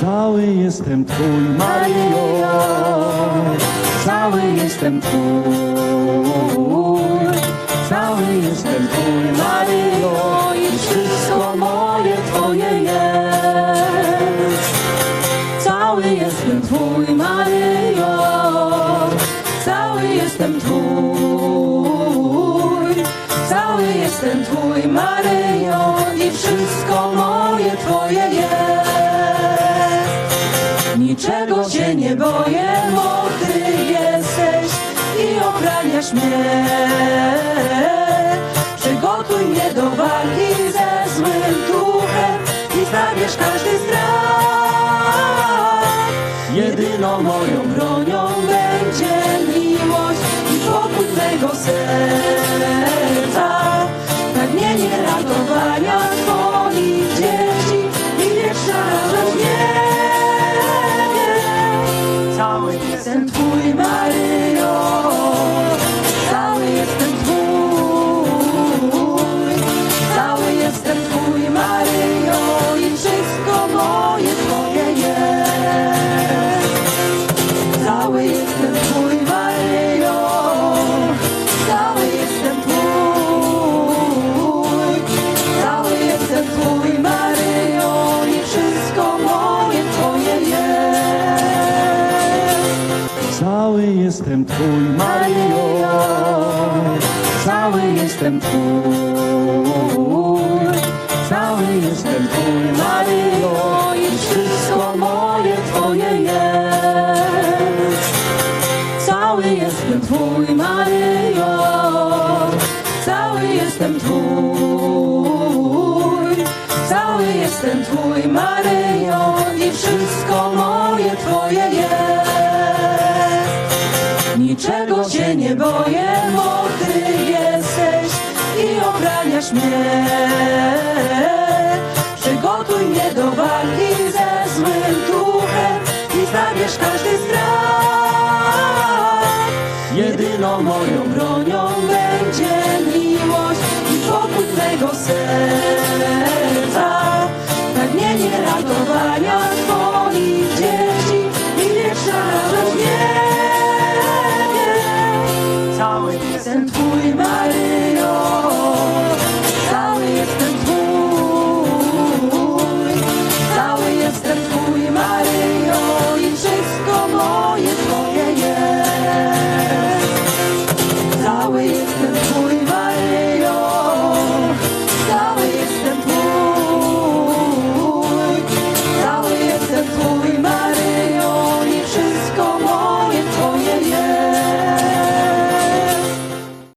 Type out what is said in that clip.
Cały jestem Twój, Maryjo, cały jestem Twój, cały jestem Twój, Maryjo, i wszystko moje Twoje jest. Cały jestem Twój, Maryjo, cały jestem Twój, cały jestem Twój, Maryjo, i wszystko moje Twoje jest. Boję, bo Ty jesteś i ochraniasz mnie. Przygotuj mnie do walki ze złym duchem i zabierz każdy strach. Jedyną moją bronią będzie miłość i pokój mego serca. Jestem Twój, Maryjo, i wszystko moje Twoje jest. Cały jestem Twój, Maryjo, cały jestem Twój, cały jestem Twój, Maryjo, i wszystko moje Twoje jest. Cały jestem Twój, Maryjo, cały jestem Twój, cały Twój, Maryjo, i wszystko moje Twoje jest. Cały jestem Twój, Maryjo, cały jestem Twój, cały jestem Twój, Maryjo, i wszystko moje Twoje jest. Niczego się nie boję, bo Ty jesteś i ochraniasz mnie. Zabierz każdy strach. Jedyną moją bronią będzie miłość i pokój mego serca. Pragnienie ratowania Twoich dzieci i wieczna radość niebie. Cały jestem Twój,